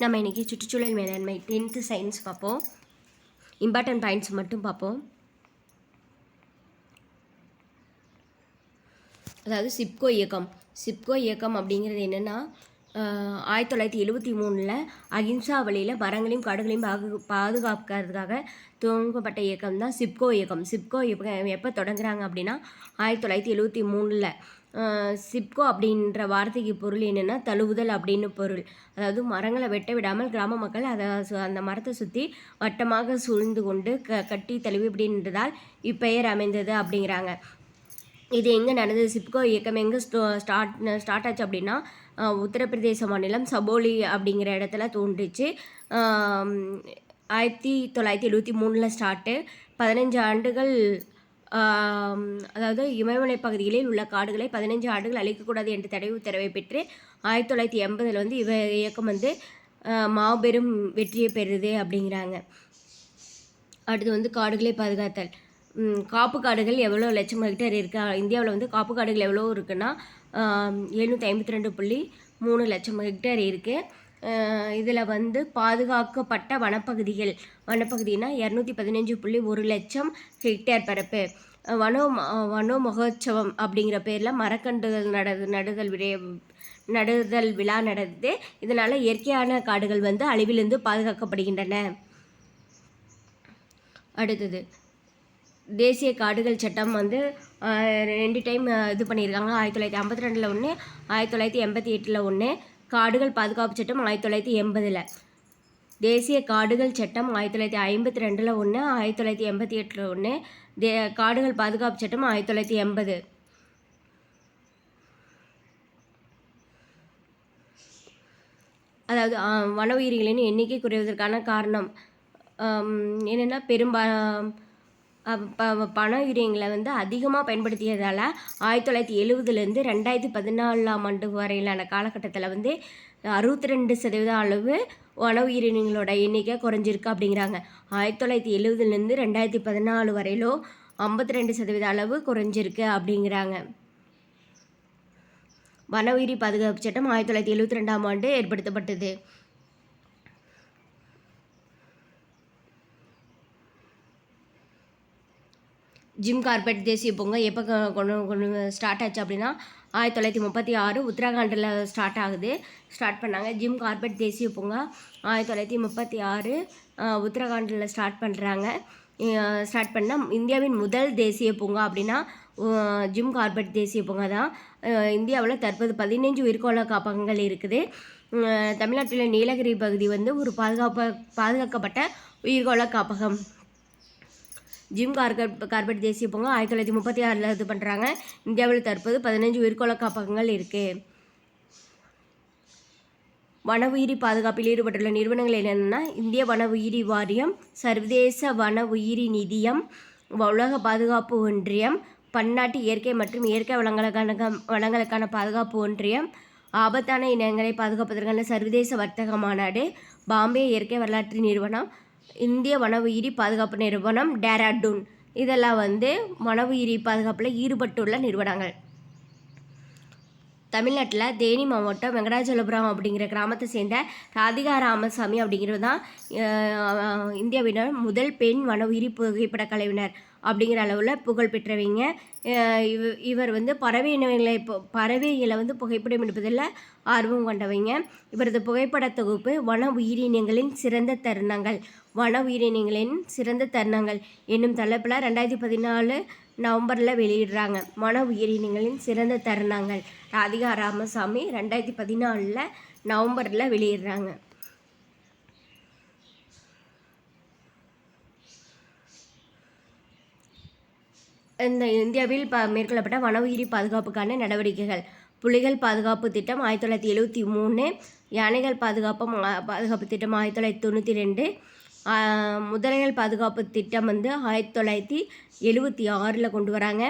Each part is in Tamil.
நம்ம இன்றைக்கி சுற்றுச்சூழல் மேலாண்மை டென்த்து சயின்ஸ் பார்ப்போம். இம்பார்ட்டன்ட் பாயிண்ட்ஸ் மட்டும் பார்ப்போம். அதாவது சிப்கோ இயக்கம். சிப்கோ இயக்கம் அப்படிங்கிறது என்னென்னா ஆயிரத்தி தொள்ளாயிரத்தி எழுபத்தி மூணில் அகிம்சா வழியில் மரங்களையும் காடுகளையும் பாகு பாதுகாக்கிறதுக்காக துவங்கப்பட்ட இயக்கம் தான் சிப்கோ இயக்கம். சிப்கோ இயக்கம் எப்போ தொடங்குறாங்க அப்படின்னா ஆயிரத்தி தொள்ளாயிரத்தி எழுபத்தி மூணில் சிப்கோ அப்படின்ற வார்த்தைக்கு பொருள் என்னென்னா தழுவுதல் அப்படின்னு பொருள். அதாவது மரங்களை வெட்ட விடாமல் கிராம மக்கள் அதை சு- அந்த மரத்தை சுற்றி வட்டமாக சூழ்ந்து கொண்டு க கட்டி தழுவி அப்படின்றதால் இப்பெயர் அமைந்தது அப்படிங்கிறாங்க. இது எங்கே நடந்தது? சிப்கோ இயக்கம் எங்கே ஸ்டோ ஸ்டார்ட் ஸ்டார்ட் ஆச்சு அப்படின்னா உத்தரப்பிரதேச மாநிலம் சபோலி அப்படிங்கிற இடத்துல தோன்றுச்சு. ஆயிரத்தி தொள்ளாயிரத்தி எழுபத்தி மூணில் ஸ்டார்ட்டு. பதினஞ்சு ஆண்டுகள் அதாவது இமயமலை பகுதிகளில் உள்ள காடுகளை பதினஞ்சு ஆண்டுகள் அழிக்கக்கூடாது என்ற தடை உத்தரவை பெற்று ஆயிரத்தி தொள்ளாயிரத்தி எண்பதில் வந்து இவ இயக்கம் வந்து மாபெரும் வெற்றியை பெறுது அப்படிங்கிறாங்க. அடுத்து வந்து காடுகளை பாதுகாத்தல். காப்பு காடுகள் எவ்வளோ லட்சம் ஹெக்டேர் இருக்கா? இந்தியாவில் வந்து காப்பு காடுகள் எவ்வளோ இருக்குன்னா எழுநூற்றி ஐம்பத்தி ரெண்டு புள்ளி மூணு லட்சம் ஹெக்டேர் இருக்குது இதில் வந்து பாதுகாக்கப்பட்ட வனப்பகுதிகள் வனப்பகுதினா இரநூத்தி பதினஞ்சு புள்ளி ஒரு லட்சம் ஹெக்டேர் பரப்பு. வனோ வனோ மகோத்சவம் அப்படிங்கிற பேரில் மரக்கன்றுகள் நட நடுதல் விட நடுதல் விழா நடந்தது. இதனால் இயற்கையான காடுகள் வந்து அழிவிலிருந்து பாதுகாக்கப்படுகின்றன. அடுத்தது தேசிய காடுகள் சட்டம் வந்து ரெண்டு டைம் இது பண்ணியிருக்காங்க. ஆயிரத்தி தொள்ளாயிரத்தி ஐம்பத்தி ரெண்டில் ஒன்று ஆயிரத்தி தொள்ளாயிரத்தி எண்பத்தி எட்டில் ஒன்று காடுகள் பாதுகாப்பு சட்டம் ஆயிரத்தி தொள்ளாயிரத்தி எண்பதில். தேசிய காடுகள் சட்டம் ஆயிரத்தி தொள்ளாயிரத்தி ஐம்பத்தி ரெண்டில் ஒன்று ஆயிரத்தி தொள்ளாயிரத்தி எண்பத்தி எட்டில் ஒன்று தே காடுகள் பாதுகாப்பு சட்டம் ஆயிரத்தி தொள்ளாயிரத்தி எண்பது. அதாவது வன உயிரிகளின் எண்ணிக்கை குறைவதற்கான காரணம் என்னென்னா பெரும்பா ப பண உயிரினங்களை வந்து அதிகமாக பயன்படுத்தியதால் ஆயிரத்தி தொள்ளாயிரத்தி எழுவதுலேருந்து ரெண்டாயிரத்தி பதினாலாம் ஆண்டு வரையிலான காலகட்டத்தில் வந்து அறுபத்தி ரெண்டு சதவீதம் அளவு வன உயிரினங்களோட எண்ணிக்கை குறைஞ்சிருக்கு அப்படிங்கிறாங்க. ஆயிரத்தி தொள்ளாயிரத்தி எழுபதுலேருந்து ரெண்டாயிரத்தி பதினாலு வரையிலும் ஐம்பத்தி ரெண்டு சதவீத அளவு குறைஞ்சிருக்கு அப்படிங்கிறாங்க. வன உயிரி பாதுகாப்பு சட்டம் ஆயிரத்தி தொள்ளாயிரத்தி எழுவத்தி ரெண்டாம் ஆண்டு ஏற்படுத்தப்பட்டது. ஜிம் கார்பெட் தேசிய பூங்கா எப்போ கொண்டு கொண்டு ஸ்டார்ட் ஆச்சு அப்படின்னா ஆயிரத்தி தொள்ளாயிரத்தி முப்பத்தி ஆறு உத்தராகண்டில் ஸ்டார்ட் ஆகுது. ஸ்டார்ட் பண்ணாங்க. ஜிம் கார்பெட் தேசிய பூங்கா ஆயிரத்தி தொள்ளாயிரத்தி முப்பத்தி ஆறு உத்தரகாண்டில் ஸ்டார்ட் பண்ணுறாங்க ஸ்டார்ட் பண்ணால் இந்தியாவின் முதல் தேசிய பூங்கா அப்படின்னா ஜிம் கார்பெட் தேசிய பூங்கா தான். இந்தியாவில் தற்போது பதினைஞ்சு உயிர்கோள காப்பகங்கள் இருக்குது. தமிழ்நாட்டில் நீலகிரி பகுதி வந்து ஒரு பாதுகாப்ப பாதுகாக்கப்பட்ட உயிர்கோள காப்பகம். ஜிம் கார்பெட் கார்பெட் தேசிய பூங்கா ஆயிரத்தி தொள்ளாயிரத்தி முப்பத்தி ஆறில் இது பண்ணுறாங்க இந்தியாவில் தற்போது பதினஞ்சு உயிர்கோள காப்பகங்கள் இருக்குது வன உயிரி பாதுகாப்பில் ஈடுபட்டுள்ள நிறுவனங்கள் என்னென்னா இந்திய வன உயிரி வாரியம் சர்வதேச வன உயிரி நிதியம் உலக பாதுகாப்பு ஒன்றியம் பன்னாட்டு இயற்கை மற்றும் இயற்கை வளங்களுக்கான வளங்களுக்கான பாதுகாப்பு ஒன்றியம் ஆபத்தான இனங்களை பாதுகாப்பதற்கான சர்வதேச வர்த்தக மாநாடு பாம்பே இயற்கை வரலாற்று நிறுவனம் இந்திய வனவுயிரி உயிரி பாதுகாப்பு நிறுவனம் டேராடூன். இதெல்லாம் வந்து வனவுயிரி உயிரி பாதுகாப்பில் ஈடுபட்டுள்ள நிறுவனங்கள். தமிழ்நாட்டில் தேனி மாவட்டம் வெங்கடாஜலபுரம் அப்படிங்கிற கிராமத்தை சேர்ந்த ராதிகா ராமசாமி அப்படிங்கிறது தான் இந்தியாவினர் முதல் பெண் வன உயிரி புகைப்பட கலைஞர் அப்படிங்கிற அளவில் புகழ் பெற்றவங்க. இவ இவர் வந்து பறவை இனங்களை பறவைகளை வந்து புகைப்படம் எடுப்பதில் ஆர்வம் கொண்டவங்க. இவரது புகைப்பட தொகுப்பு வன உயிரினங்களின் சிறந்த தருணங்கள். வன உயிரினங்களின் சிறந்த தருணங்கள் என்னும் தலைப்பில் ரெண்டாயிரத்தி பதினாலு நவம்பரில் வெளியிடுறாங்க. வன உயிரினங்களின் சிறந்த தருணங்கள். ராதிகா ராமசாமி ரெண்டாயிரத்தி பதினாலில் நவம்பரில் வெளியிடுறாங்க. இந்த இந்தியாவில் ப மேற்கொள்ளப்பட்ட வன உயிரி பாதுகாப்புக்கான நடவடிக்கைகள். புலிகள் பாதுகாப்பு திட்டம் ஆயிரத்தி தொள்ளாயிரத்தி எழுபத்தி மூணு யானைகள் பாதுகாப்பு பாதுகாப்பு திட்டம் ஆயிரத்தி தொள்ளாயிரத்தி தொண்ணூற்றி ரெண்டு முதலைகள் பாதுகாப்பு திட்டம் வந்து ஆயிரத்தி தொள்ளாயிரத்தி எழுபத்தி ஆறில் கொண்டு வராங்க.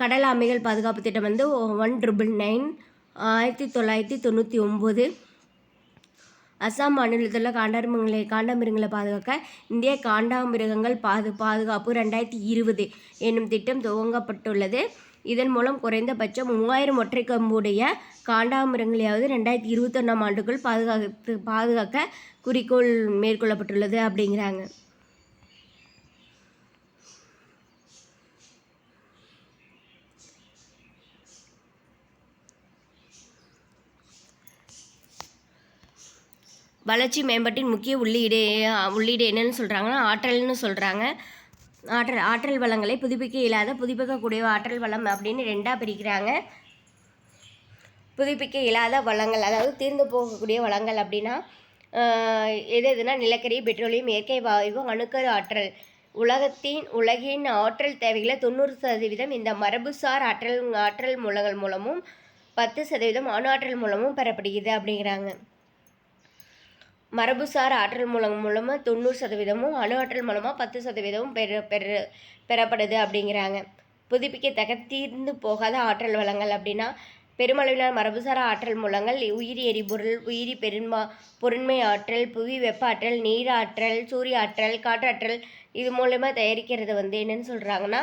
கடல் ஆமைகள் பாதுகாப்பு திட்டம் வந்து ஒன் ட்ரிபிள் நைன் ஆயிரத்தி தொள்ளாயிரத்தி தொண்ணூற்றி ஒம்பது அஸ்ஸாம் மாநிலத்தில் காண்டாமிருகங்களை காண்டாமிருகங்களை பாதுகாக்க இந்திய காண்டாமிருகங்கள் பாது பாதுகாப்பு ரெண்டாயிரத்தி இருபது என்னும் திட்டம் துவங்கப்பட்டுள்ளது. இதன் மூலம் குறைந்தபட்சம் மூவாயிரம் ஒற்றை கம்புடைய காண்டாமிருகங்களையாவது ரெண்டாயிரத்தி இருபத்தொன்னாம் ஆண்டுக்குள் பாதுகாத்து பாதுகாக்க குறிக்கோள் மேற்கொள்ளப்பட்டுள்ளது அப்படிங்கிறாங்க. வளர்ச்சி மேம்பாட்டின் முக்கிய உள்ளீடு உள்ளீடு என்னென்னு சொல்கிறாங்கன்னா ஆற்றல்னு சொல்கிறாங்க ஆற்றல் ஆற்றல் வளங்களை புதுப்பிக்க இல்லாத புதுப்பிக்கக்கூடிய ஆற்றல் வளம் அப்படின்னு ரெண்டாக பிரிக்கிறாங்க. புதுப்பிக்க இல்லாத வளங்கள் அதாவது தீர்ந்து போகக்கூடிய வளங்கள் அப்படின்னா எது எதுனா நிலக்கரி பெட்ரோலியம் இயற்கை வாயு அணுக்கரு ஆற்றல். உலகத்தின் உலகின் ஆற்றல் தேவைகளை தொண்ணூறு சதவீதம் இந்த மரபுசார் ஆற்றல் ஆற்றல் மூலங்கள் மூலமும் பத்து சதவீதம் அணு ஆற்றல் மூலமும் பெறப்படுகிறது அப்படிங்கிறாங்க. மரபுசார் ஆற்றல் மூலம் மூலமாக தொண்ணூறு சதவீதமும் அணு ஆற்றல் மூலமாக பத்து சதவீதமும் பெற பெற பெறப்படுது அப்படிங்கிறாங்க. புதுப்பிக்கத்தக்க தீர்ந்து போகாத ஆற்றல் வளங்கள் அப்படின்னா பெருமளவிலான மரபுசார ஆற்றல் மூலங்கள் உயிரி எரிபொருள் உயிரி பெருமா பொருண்மை ஆற்றல் புவி வெப்ப ஆற்றல் நீர் ஆற்றல் சூரிய ஆற்றல் காற்றாற்றல் இது மூலயமா தயாரிக்கிறது வந்து என்னென்னு சொல்கிறாங்கன்னா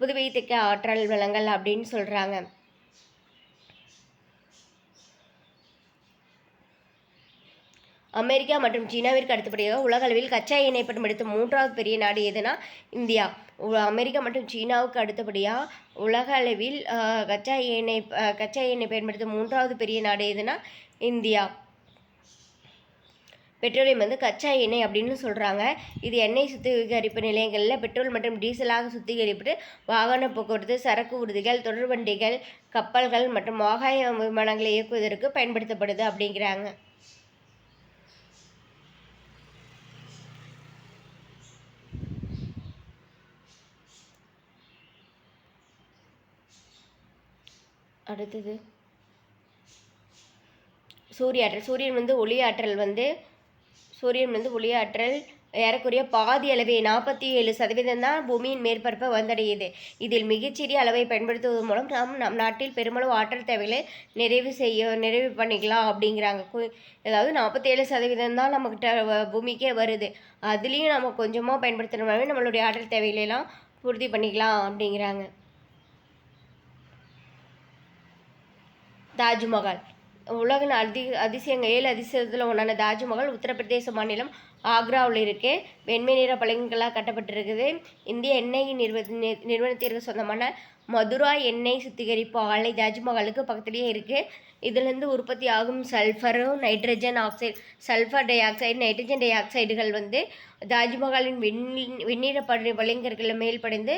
புதுப்பிக்கத்தக்க ஆற்றல் வளங்கள் அப்படின்னு சொல்கிறாங்க அமெரிக்கா மற்றும் சீனாவிற்கு அடுத்தபடியாக உலக அளவில் கச்சா எண்ணெய் பயன்படுத்தும் மூன்றாவது பெரிய நாடு எதுனா இந்தியா. அமெரிக்கா மற்றும் சீனாவுக்கு அடுத்தபடியாக உலக அளவில் கச்சா எண்ணெய் கச்சா எண்ணெய் பயன்படுத்தும் மூன்றாவது பெரிய நாடு எதுனா இந்தியா. பெட்ரோலியம் வந்து கச்சா எண்ணெய் அப்படின்னு சொல்கிறாங்க இது எண்ணெய் சுத்திகரிப்பு நிலையங்களில் பெட்ரோல் மற்றும் டீசலாக சுத்திகரிப்பட்டு வாகன போக்குவரத்து சரக்கு உறுதிகள் தொடர்வண்டிகள் கப்பல்கள் மற்றும் வாகாய விமானங்களை இயக்குவதற்கு பயன்படுத்தப்படுது அப்படிங்கிறாங்க. அடுத்தது. சூரிய ஆற்றல் சூரியன் வந்து ஒளி ஆற்றல் வந்து சூரியன் வந்து ஒளி ஆற்றல் ஏறக்குறைய பாதி அளவே நாற்பத்தி ஏழு சதவீதம் தான் பூமியின் மேற்பரப்பை வந்தடையுது. இதில் மிகச்சிறிய அளவை பயன்படுத்துவதன் மூலம் நாம் நம் நாட்டில் பெருமளவு ஆற்றல் தேவைகளை நிறைவு செய்ய நிறைவு பண்ணிக்கலாம் அப்படிங்கிறாங்க. கு- அதாவது நாற்பத்தேழு சதவீதம் தான் நம்மக்கிட்ட வ- பூமிக்கே வருது. அதுலேயும் நம்ம கொஞ்சமாக பயன்படுத்துகிறோம்னாவே நம்மளுடைய ஆற்றல் தேவைகளை எல்லாம் பூர்த்தி பண்ணிக்கலாம் அப்படிங்கிறாங்க. தாஜ்மஹால். உலகின் அதி அதிசயங்க ஏழு அதிசயத்தில் ஒன்றான தாஜ்மஹால் உத்தரப்பிரதேச மாநிலம் ஆக்ராவில் இருக்கு. வெண்மை நிற பளிங்குகளால் கட்டப்பட்டிருக்குது. இந்திய எண்ணெய் நிறுவ நிறுவனத்திற்கு சொந்தமான மதுரா எண்ணெய் சுத்திகரிப்பு ஆலை தாஜ்மஹாலுக்கு பக்கத்துலேயே இருக்குது இதுலேருந்து உற்பத்தி ஆகும் சல்ஃபரும் nitrogen oxide sulphur dioxide nitrogen tie ஆக்சைடுகள் வந்து தாஜ்மஹாலின் வெண் வெண்ணிற படி பளிங்கற்களில் மேல்படைந்து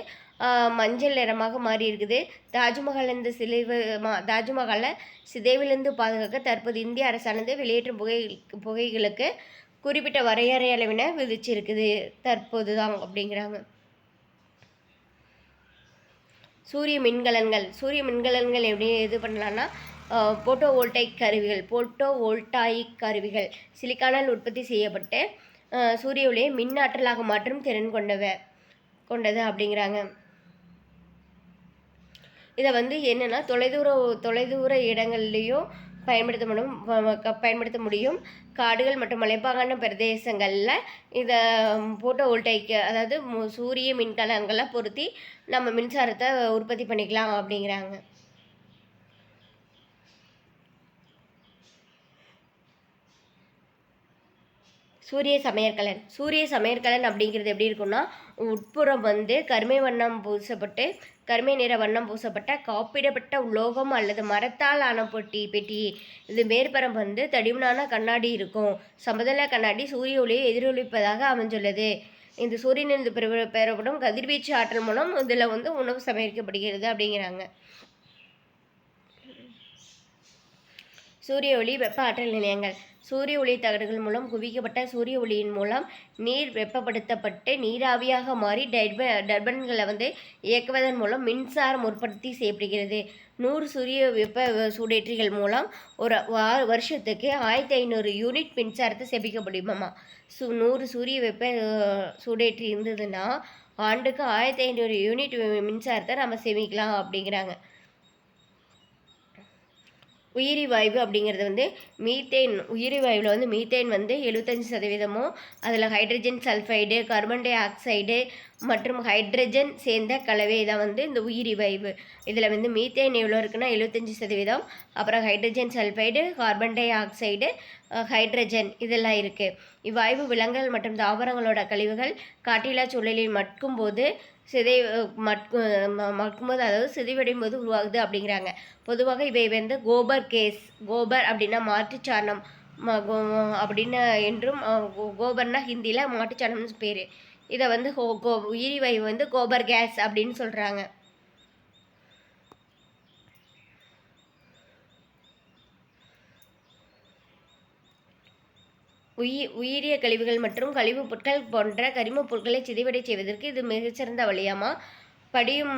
மஞ்சள் நிறமாக மாறி இருக்குது தாஜ்மஹால் இந்த சிதைவு மா தாஜ்மஹாலை சிதைவிலிருந்து பாதுகாக்க தற்போது இந்திய அரசானது வெளியேற்றும் புகை புகைகளுக்கு குறிப்பிட்ட வரையறை அளவின விதிச்சிருக்குது. தற்போது தான் அப்படிங்கிறாங்க. சூரிய மின்கலன்கள் சூரிய மின்கலன்கள் எப்படி இது பண்ணலான்னா போட்டோ வோல்டைக் கருவிகள் போட்டோ வோல்டாயிக் கருவிகள் சிலிக்கானால் உற்பத்தி செய்யப்பட்டு சூரிய ஒளியை மின் ஆற்றலாக மாற்றும் திறன் கொண்டவ கொண்டது அப்படிங்கிறாங்க. இதை வந்து என்னென்னா தொலைதூர தொலைதூர இடங்கள்லேயும் பயன்படுத்த முடியும் க- பயன்படுத்த முடியும். காடுகள் மற்றும் மலைப்பாங்கான பிரதேசங்களில் இதை போட்டோ வோல்டைக்கு அதாவது சூரிய மின்கலங்களை பொருத்தி நம்ம மின்சாரத்தை உற்பத்தி பண்ணிக்கலாம் அப்படிங்கிறாங்க. சூரிய சமையற்கலன். சூரிய சமையற்கலன் அப்படிங்கிறது எப்படி இருக்கும்னா உட்புறம் வந்து கருமை வண்ணம் பூசப்பட்டு கருமை நிற வண்ணம் பூசப்பட்ட காப்பிடப்பட்ட உலோகம் அல்லது மரத்தால் ஆன பொட்டி பெட்டி இது மேற்பரம் வந்து தடிமனான கண்ணாடி இருக்கும். சமதள கண்ணாடி சூரிய ஒளியை எதிரொலிப்பதாக அமைஞ்சுள்ளது இந்த சூரியனிலிருந்து பெற பெறப்படும் கதிர்வீச்சு ஆற்றல் மூலம் இதில் வந்து உணவு சமைக்கப்படுகிறது அப்படிங்கிறாங்க. சூரிய ஒளி வெப்ப ஆற்றல் நிலையங்கள். சூரிய ஒளி தகடுகள் மூலம் குவிக்கப்பட்ட சூரிய ஒளியின் மூலம் நீர் வெப்பப்படுத்தப்பட்டு நீராவியாக மாறி டர்ப டர்பன்களை வந்து இயக்குவதன் மூலம் மின்சாரம் உற்பத்தி செய்யப்படுகிறது. நூறு சூரிய வெப்ப சூடேற்றிகள் மூலம் ஒரு வருஷத்துக்கு ஆயிரத்தி ஐநூறு யூனிட் மின்சாரத்தை சேமிக்க முடியுமாம்மா? சு நூறு சூரிய வெப்ப சூடேற்றி இருந்ததுன்னா ஆண்டுக்கு ஆயிரத்தி ஐநூறு யூனிட் மின்சாரத்தை நம்ம சேமிக்கலாம் அப்படிங்கிறாங்க. உயிரி வாயு அப்படிங்கிறது வந்து மீத்தேன் உயிரி வாயுவில் வந்து மீத்தேன் வந்து எழுபத்தஞ்சி சதவீதமும் அதில் hydrogen sulphide carbon dioxide மற்றும் ஹைட்ரஜன் சேர்ந்த கலவை தான் வந்து இந்த உயிரி இதில் வந்து மீத்தேன் எவ்வளோ இருக்குன்னா எழுபத்தஞ்சி சதவீதம். அப்புறம் hydrogen sulphide carbon dioxide hydrogen இதெல்லாம் இருக்குது இவ்வாய்வு விலங்குகள் மற்றும் தாவரங்களோட கழிவுகள் காட்டிலா சூழலில் மட்கும்போது சிதை மட்கும் ம- மட்கும்போது அதாவது சிதைவடையும் போது உருவாகுது அப்படிங்கிறாங்க. பொதுவாக இவை வந்து கோபர் கேஸ் கோபர் அப்படின்னா மாட்டுச்சாணம் ம- கோ- அப்படின்னு என்றும் கோபர்னா ஹிந்தியில் மாட்டுச்சாணம்னு பேர். இதை வந்து கோ கோ உயிரி வாயு வந்து கோபர் கேஸ் அப்படின்னு சொல்கிறாங்க உயி உயிரிய கழிவுகள் மற்றும் கழிவுப் பொருட்கள் போன்ற கரிமப் பொருட்களை சிதைவடை செய்வதற்கு இது மிகச்சிறந்த வழியாமா? படியும்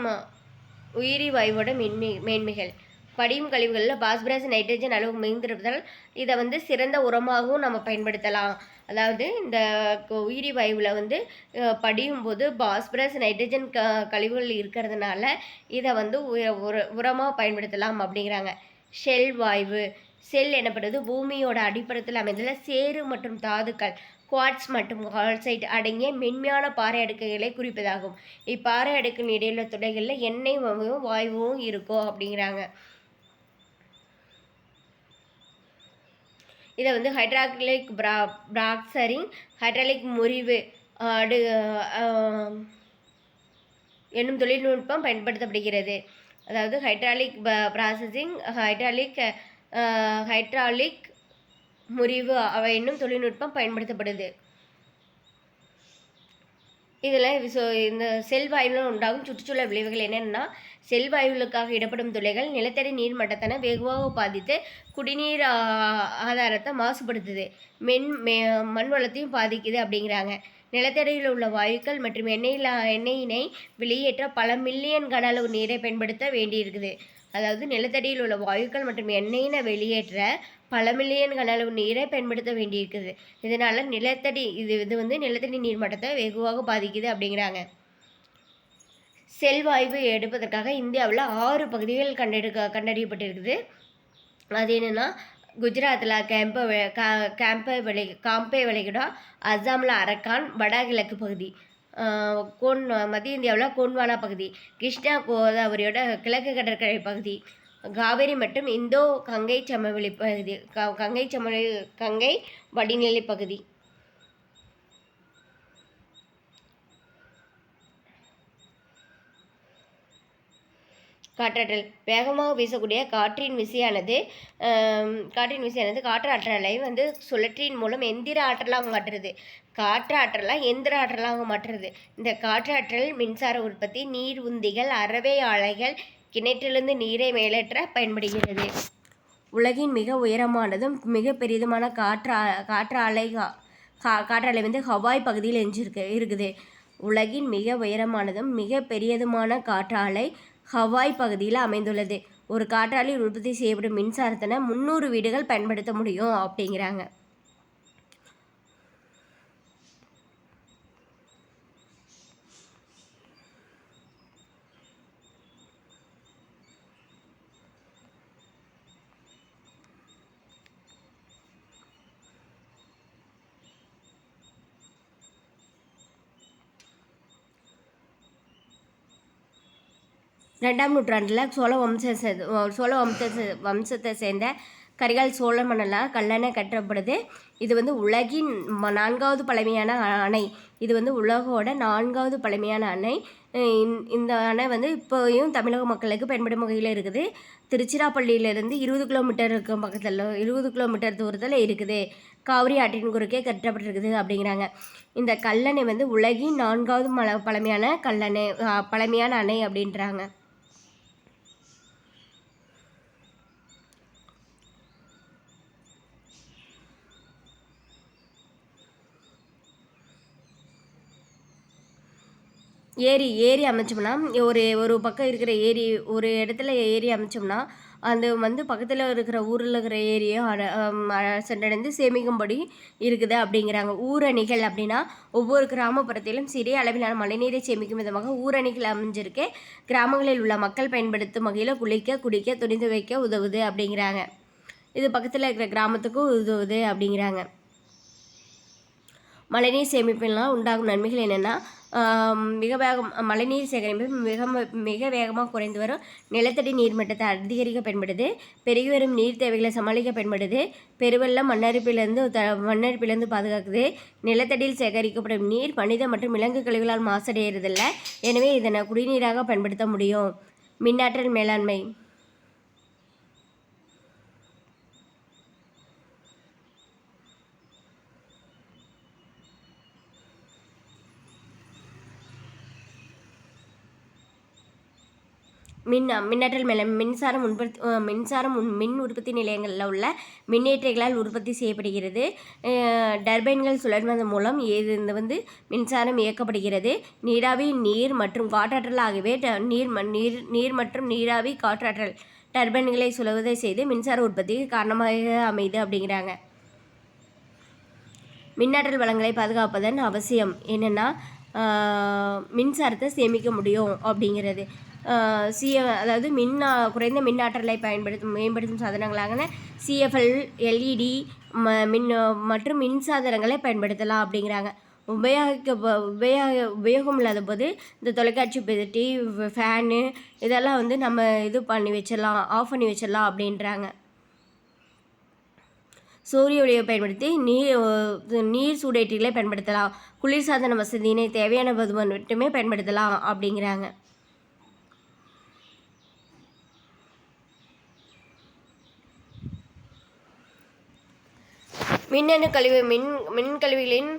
உயிரி வாயுவோட மென்மை மேன்மைகள். படியும் கழிவுகளில் பாஸ்பரஸ் நைட்ரஜன் அளவு மிகுந்திருப்பதால் இதை வந்து சிறந்த உரமாகவும் நம்ம பயன்படுத்தலாம். அதாவது இந்த உயிரி வாயுவில் வந்து படியும் போது பாஸ்பரஸ் நைட்ரஜன் க கழிவுகள் இருக்கிறதுனால இதை வந்து உர உர உரமாக பயன்படுத்தலாம் அப்படிங்கிறாங்க. ஷெல் வாயு செல் எனப்படுவது பூமியோட அடிப்படத்தில் அமைந்துள்ள சேறு மற்றும் தாதுக்கள். குவாட்ஸ் மற்றும் கால்சைட் அடங்கிய மென்மையான பாறை அடுக்குகளை குறிப்பதாகும். இப்பாறை அடுக்கின் இடையிலுள்ள துளைகளில் எண்ணெய் வாயுவும் இருக்கும் அப்படிங்கிறாங்க. இதை வந்து ஹைட்ராக்லிக் பிரா பிராக்சரிங் ஹைட்ராலிக் முறிவு அடு என்னும் தொழில்நுட்பம் பயன்படுத்தப்படுகிறது. அதாவது ஹைட்ராலிக் ப்ராசஸிங் ஹைட்ராலிக் ஹைட்ராலிக் முறிவு அவை என்னும் தொழில்நுட்பம் பயன்படுத்தப்படுது. இதில் இந்த செல் வாயுவில் உண்டாகும் சுற்றுச்சூழல் விளைவுகள் என்னென்னா செல்வாயுகளுக்காக இடப்படும் துளைகள் நிலத்தடி நீர் மட்டத்தனை வெகுவாக பாதித்து குடிநீர் ஆதாரத்தை மாசுபடுத்துது. மென் மே மண் வளத்தையும் பாதிக்குது அப்படிங்கிறாங்க. நிலத்தடியில் உள்ள வாயுக்கள் மற்றும் எண்ணெயில் எண்ணெயினை வெளியேற்ற பல மில்லியன் கன அளவு நீரை பயன்படுத்த வேண்டியிருக்குது. அதாவது நிலத்தடியில் உள்ள வாயுக்கள் மற்றும் எண்ணெயினை வெளியேற்ற பல மில்லியன் கன அளவு நீரை பயன்படுத்த வேண்டியிருக்குது. இதனால் நிலத்தடி இது இது வந்து நிலத்தடி நீர் மட்டத்தை வெகுவாக பாதிக்குது அப்படிங்கிறாங்க. செல்வாய்வு எடுப்பதற்காக இந்தியாவில் ஆறு பகுதிகள் கண்டெடுக்க கண்டறியப்பட்டிருக்குது. அது என்னென்னா குஜராத்தில் கேம்ப வெ- விளை காம்பே விளைகுடா அஸ்ஸாமில் அரக்கான் வடகிழக்கு பகுதி கோன் மத்திய இந்தியாவில் கோன்வானா பகுதி கிருஷ்ணா கோதாவரியோட கிழக்கு கடற்கரை பகுதி காவேரி மற்றும் இந்தோ கங்கை சமவெளி பகுதி க- கங்கை சமவெளி கங்கை வடிநிலை பகுதி. காற்றாற்றல். வேகமாக வீசக்கூடிய காற்றின் விசையானது காற்றின் விசையானது காற்று ஆற்றலை வந்து சுழற்றியின் மூலம் எந்திர ஆற்றலாக மாற்றுறது. காற்று ஆற்றலாக எந்திர ஆற்றலாக மாற்றுறது. இந்த காற்றாற்றல் மின்சார உற்பத்தி நீர் உந்திகள் அறவை ஆலைகள் கிணற்றிலிருந்து நீரை மேலேற்ற பயன்படுகிறது. உலகின் மிக உயரமானதும் மிக பெரிதுமான காற்றா காற்று ஆலை கா காற்றாலை வந்து ஹவாய் பகுதியில் எஞ்சிருக்கு இருக்குது. உலகின் மிக உயரமானதும் மிக பெரியதுமான காற்றாலை ஹவாய் பகுதியில் அமைந்துள்ளது. ஒரு காற்றாலில் உற்பத்தி செய்யப்படும் மின்சாரத்தினை முந்நூறு வீடுகள் பயன்படுத்த முடியும் அப்படிங்கிறாங்க. ரெண்டாம் நூற்றாண்டில் சோழ வம்ச சே- சோழ வம்ச சே- வம்சத்தை சேர்ந்த கரிகால் சோழ மன்னலால் கல்லணை கட்டப்படுது. இது வந்து உலகின் ம- நான்காவது பழமையான அணை. இது வந்து உலகோட நான்காவது பழமையான அணை. இந்த- அணை வந்து இப்போயும் தமிழக மக்களுக்கு பயன்படும் வகையில் இருக்குது. திருச்சிராப்பள்ளியிலேருந்து இருபது கிலோமீட்டர் இருக்கும் பக்கத்தில் இருபது கிலோமீட்டர் தூரத்தில் இருக்குது. காவிரி ஆற்றின் குறுக்கே கட்டப்பட்டிருக்குது அப்படிங்கிறாங்க. இந்த கல்லணை வந்து உலகின் நான்காவது மல பழமையான கல்லணை பழமையான அணை அப்படின்றாங்க. ஏரி ஏரி அமைச்சோம்னா ஒரு ஒரு பக்கம் இருக்கிற ஏரி ஒரு இடத்துல ஏரி அமைச்சோம்னா அந்த வந்து பக்கத்தில் இருக்கிற ஊரில் இருக்கிற ஏரியை சென்றடைந்து சேமிக்கும்படி இருக்குது அப்படிங்கிறாங்க. ஊரணிகள் அப்படின்னா ஒவ்வொரு கிராமப்புறத்திலும் சிறிய அளவிலான மழைநீரை சேமிக்கும் விதமாக ஊரணிகள் அமைஞ்சிருக்கு கிராமங்களில் உள்ள மக்கள் பயன்படுத்தும் வகையில் குளிக்க குடிக்க துணி துவைக்க உதவுது அப்படிங்கிறாங்க. இது பக்கத்தில் இருக்கிற கிராமத்துக்கும் உதவுது அப்படிங்கிறாங்க. மழைநீர் சேமிப்பினால் உண்டாகும் நன்மைகள் என்னென்னா மிக வேகம் மழைநீர் சேகரிப்பு மிக மிக வேகமாக குறைந்து வரும். நிலத்தடி நீர்மட்டத்தை அதிகரிக்க பயன்படுது. பெருகி வரும் நீர் தேவைகளை சமாளிக்க பயன்படுது. பெருவெள்ளம் மண்ணரிப்பிலிருந்து த மண்ணரிப்பிலிருந்து பாதுகாக்குது. நிலத்தடியில் சேகரிக்கப்படும் நீர் மனித மற்றும் விலங்கு கழிவுகளால் மாசடைகிறதில்ல. எனவே இதனை குடிநீராக பயன்படுத்த முடியும். மின்னாற்றல் மேலாண்மை. மின் மின்னற்றல் மேல மின்சாரம் உற்பத்தி மின்சாரம் மின் உற்பத்தி நிலையங்களில் உள்ள மின்னேற்றிகளால் உற்பத்தி செய்யப்படுகிறது. டர்பைன்கள் சுழல்வதன் மூலம் இது வந்து மின்சாரம் இயக்கப்படுகிறது. நீராவி நீர் மற்றும் காற்றாற்றல் ஆகியவை நீர் நீர் நீர் மற்றும் நீராவி காற்றாற்றல் டர்பைன்களை சுழவதை செய்து மின்சார உற்பத்திக்கு காரணமாக அமைது அப்படிங்கிறாங்க. மின்னாற்றல் வளங்களை பாதுகாப்பதன் அவசியம் என்னென்னா மின்சாரத்தை சேமிக்க முடியும் அப்படிங்கிறது. சிஎ அதாவது மின் குறைந்த மின் ஆற்றலை பயன்படுத்தும் மேம்படுத்தும் சாதனங்களாக சிஎஃப்எல் எல்இடி ம மின் மற்றும் மின் சாதனங்களை பயன்படுத்தலாம் அப்படிங்கிறாங்க. உபயோகிக்க உபயோக உபயோகம் இல்லாத போது இந்த தொலைக்காட்சி பெட்டி ஃபேனு இதெல்லாம் வந்து நம்ம இது பண்ணி வச்சிடலாம் ஆஃப் பண்ணி வச்சிடலாம் அப்படின்றாங்க. சூரிய ஒளியை பயன்படுத்தி நீர் நீர் சூடேற்றிகளை பயன்படுத்தலாம். குளிர்சாதன வசதியினை தேவையான போது மட்டுமே பயன்படுத்தலாம் அப்படிங்கிறாங்க. மின்னணு கழிவு மின் மின்கழிவுகளின்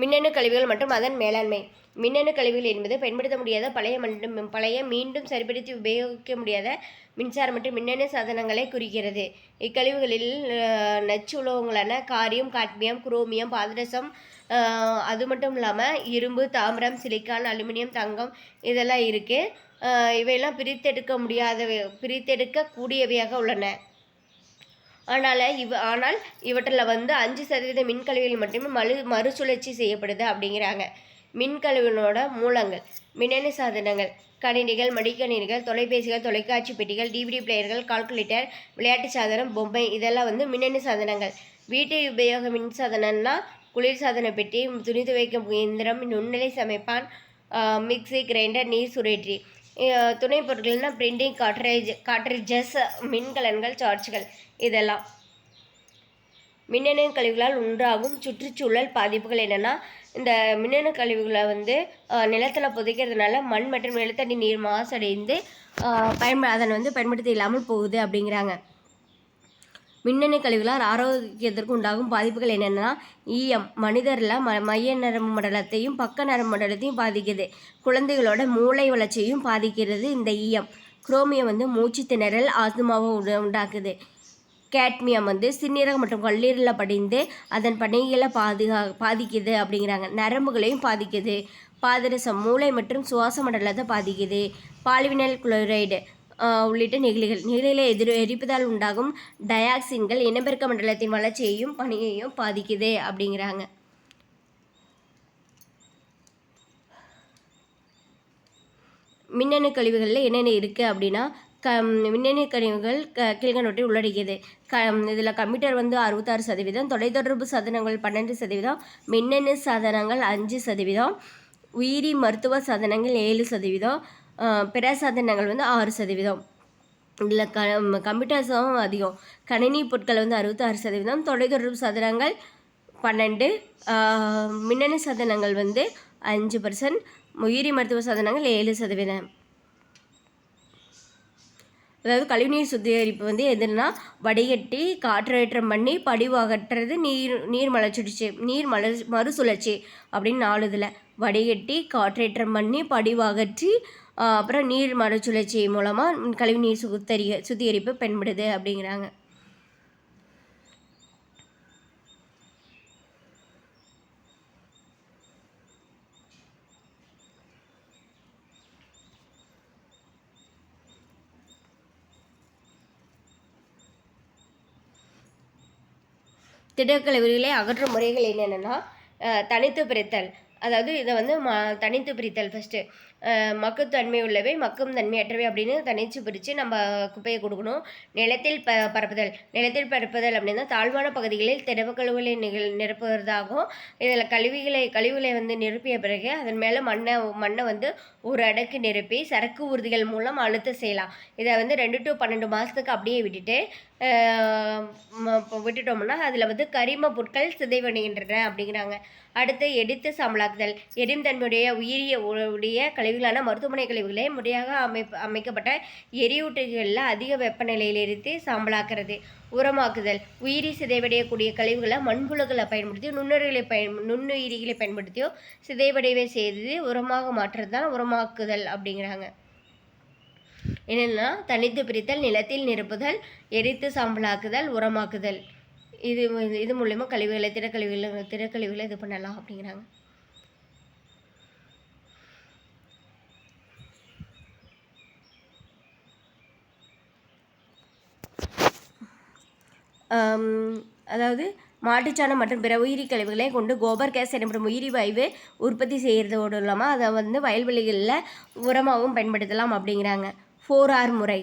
மின்னணு கழிவுகள் மற்றும் அதன் மேலாண்மை. மின்னணு கழிவுகள் என்பது பயன்படுத்த முடியாத பழைய மண்டும் பழைய மீண்டும் சரிப்படுத்தி உபயோகிக்க முடியாத மின்சாரம் மற்றும் மின்னணு சாதனங்களை குறிக்கிறது. இக்கழிவுகளில் நச்சு உலோகங்களான காரியம் காட்மியம் குரோமியம் பாதரசம் அது மட்டும் இல்லாமல் இரும்பு தாமிரம் சிலிக்கான் அலுமினியம் தங்கம் இதெல்லாம் இருக்குது இவையெல்லாம் பிரித்தெடுக்க முடியாதவை பிரித்தெடுக்க கூடியவையாக உள்ளன. ஆனால் இவ் ஆனால் இவற்றில் வந்து அஞ்சு சதவீத மின்கழிவுகள் மட்டுமே மறு மறுசுழற்சி செய்யப்படுது அப்படிங்கிறாங்க. மின்கழிவுகளோட மூலங்கள் மின்னணு சாதனங்கள் கணினிகள் மடிக்கணினிகள் தொலைபேசிகள் தொலைக்காட்சி பெட்டிகள் டிவிடி பிளேயர்கள் கால்குலேட்டர் விளையாட்டு சாதனம் பொம்மை இதெல்லாம் வந்து மின்னணு சாதனங்கள். வீட்டு உபயோக மின் சாதனம்னா குளிர் சாதன பெட்டி துணி துவைக்கும் இயந்திரம் நுண்ணிலை சமைப்பான் மிக்சி கிரைண்டர் நீர் சுரேற்றி துணை பொருட்கள்னால் பிரிண்டிங் காட்ரேஜ் காட்ரேஜஸ் மின்கலன்கள் சார்ஜ்கள் இதெல்லாம். மின்னணு கழிவுகளால் உண்டாகும் சுற்றுச்சூழல் பாதிப்புகள் என்னென்னா இந்த மின்னணு கழிவுகளை வந்து நிலத்தில் புதைக்கிறதுனால மண் மற்றும் நிலத்தடி நீர் மாசடைந்து பயன்ப அதனை வந்து பயன்படுத்த இல்லாமல் போகுது அப்படிங்கிறாங்க. மின்னணு கழிவுகளால் ஆரோக்கியத்திற்கு உண்டாகும் பாதிப்புகள் என்னென்னா ஈயம் மனிதரில் ம மைய நரம்பு மண்டலத்தையும் பக்க நரம்பு மண்டலத்தையும் பாதிக்குது. குழந்தைகளோட மூளை வளர்ச்சியையும் பாதிக்கிறது இந்த ஈயம் குரோமியம் வந்து மூச்சு திணறல் ஆஸ்துமாவை உண்டாக்குது. கேட்மியம் வந்து சிறுநீரகம் மற்றும் கல்லீரலில் படிந்து அதன் பணிகளை பாதுகா பாதிக்குது அப்படிங்கிறாங்க. நரம்புகளையும் பாதிக்குது. பாதரசம் மூளை மற்றும் சுவாச மண்டலத்தை பாதிக்குது. பாலிவினல் குளோரைடு உள்ளிட்ட நெகிழிகள் நெகிழிகளை எதிர் எரிப்பதால் உண்டாகும் டயாக்சின்கள் இனப்பெருக்க மண்டலத்தின் வளர்ச்சியையும் பணியையும் பாதிக்குது அப்படிங்கிறாங்க. மின்னணு கழிவுகளில் என்னென்ன இருக்குது அப்படின்னா க மின்னணு கழிவுகள் க கீழ்கண்டவற்றை உள்ளடக்கியது. க இதில் கம்ப்யூட்டர் வந்து அறுபத்தாறு சதவீதம் தொலைத்தொடர்பு சாதனங்கள் பன்னெண்டு சதவீதம் மின்னணு சாதனங்கள் அஞ்சு சதவீதம் உயிரி மருத்துவ சாதனங்கள் ஏழு சதவீதம் பிற சாதனங்கள் வந்து ஆறு சதவீதம். இதில் க கம்ப்யூட்டர்ஸும் அதிகம். கணினி பொருட்கள் வந்து அறுபத்தாறு சதவீதம். தொலைத்தொடர்பு சாதனங்கள் பன்னெண்டு. மின்னணு சாதனங்கள் வந்து அஞ்சு பர்சன்ட் உயிரி மருத்துவ சாதனங்கள் ஏழு சதவீதம். அதாவது கழிவுநீர் சுத்திகரிப்பு வந்து எதுனா வடிகட்டி காற்றேற்றம் பண்ணி படிவு அகற்றுறது நீர் நீர் மலச்சுடுச்சு நீர் மலர் மறுசுழற்சி அப்படின்னு நாலு இதில். வடிகட்டி காற்றேற்றம் பண்ணி படிவு அகற்றி அப்புறம் நீர் மறுசுழற்சி மூலமாக கழிவுநீர் சுத்தரி சுத்திகரிப்பு பயன்படுது அப்படிங்கிறாங்க. திடக்கழிவுகளை அகற்றும் முறைகள் என்னென்னா தனித்து பிரித்தல். அதாவது இதை வந்து ம தனித்து பிரித்தல் ஃபஸ்ட்டு மக்குத்தன்மை உள்ளவை மக்கும் தன்மையற்றவை அப்படின்னு தனிச்சு பிரித்து நம்ம குப்பையை கொடுக்கணும். நிலத்தில் ப பரப்புதல். நிலத்தில் பரப்புதல் அப்படின்னா தாழ்வான பகுதிகளில் திரவ கழிவுகளை நிகழ் நிரப்புவதாகும். இதில் கழிவுகளை கழிவுகளை வந்து நிரப்பிய பிறகு அதன் மேலே மண்ணை மண்ணை வந்து ஒரு அடக்கு நிரப்பி சரக்கு ஊர்திகள் மூலம் அழுத்த செய்யலாம். இதை வந்து ரெண்டு டு பன்னெண்டு மாதத்துக்கு அப்படியே விட்டுட்டு விட்டுட்டோம்னா அதில் வந்து கரிம பொருட்கள் சிதைவடைகின்றன அப்படிங்கிறாங்க. அடுத்து எடுத்து சமலாக்குதல். எரிந்தன்மையுடைய உயிரிய உடைய கழிவு கழிவுகளான மருத்துவமனை கழிவுகளை முறையாக அமைப்பு அமைக்கப்பட்ட எரியூட்டுகளில் அதிக வெப்பநிலையில் எரித்து சாம்பலாக்குறது. உரமாக்குதல் உயிரி சிதைவடையக்கூடிய கழிவுகளை மண்புழுக்களை பயன்படுத்தி நுண்ணுயிரிகளை பயன் நுண்ணுயிரிகளை பயன்படுத்தியோ சிதைவடைவை செய்து உரமாக மாற்றுறது தான் உரமாக்குதல் அப்படிங்கிறாங்க. என்னென்னா தனித்து பிரித்தல் நிலத்தில் நிரப்புதல் எரித்து சாம்பலாக்குதல் உரமாக்குதல். இது இது மூலயமா கழிவுகளை திடக்கழிவுகளை திடக்கழிவுகளை இது பண்ணலாம் அப்படிங்கிறாங்க. அதாவது மாட்டுச்சாணம் மற்றும் பிற உயிரி கழிவுகளை கொண்டு கோபர் கேஸ் எனப்படும் உயிரி வாய்வு உற்பத்தி செய்கிறதோடு இல்லாமல் அதை வந்து வயல்வெளிகளில் உரமாகவும் பயன்படுத்தலாம் அப்படிங்கிறாங்க. ஃபோர் ஆர் முறை.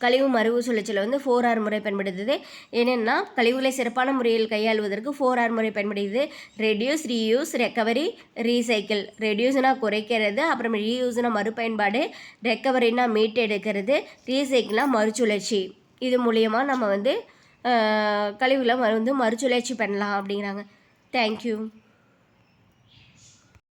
கழிவு மறுவு சுழற்சியில் வந்து ஃபோர் ஆர் முறை பயன்படுத்துது. என்னென்னா கழிவுகளை சிறப்பான முறையில் கையாளுவதற்கு ஃபோர் ஆர் முறை பயன்படுகிறது ரெடியூஸ் ரீயூஸ் ரெக்கவரி ரீசைக்கிள் ரெடியூஸ்னால் குறைக்கிறது அப்புறம் ரீயூஸ்னால் மறுபயன்பாடு. ரெக்கவரினா மீட்டெடுக்கிறது. ரீசைக்கிள்னால் மறுசுழற்சி. இது மூலியமாக நம்ம வந்து கழிவுகளை வந்து மறுசுழற்சி பண்ணலாம் அப்படிங்கிறாங்க. தேங்க்யூ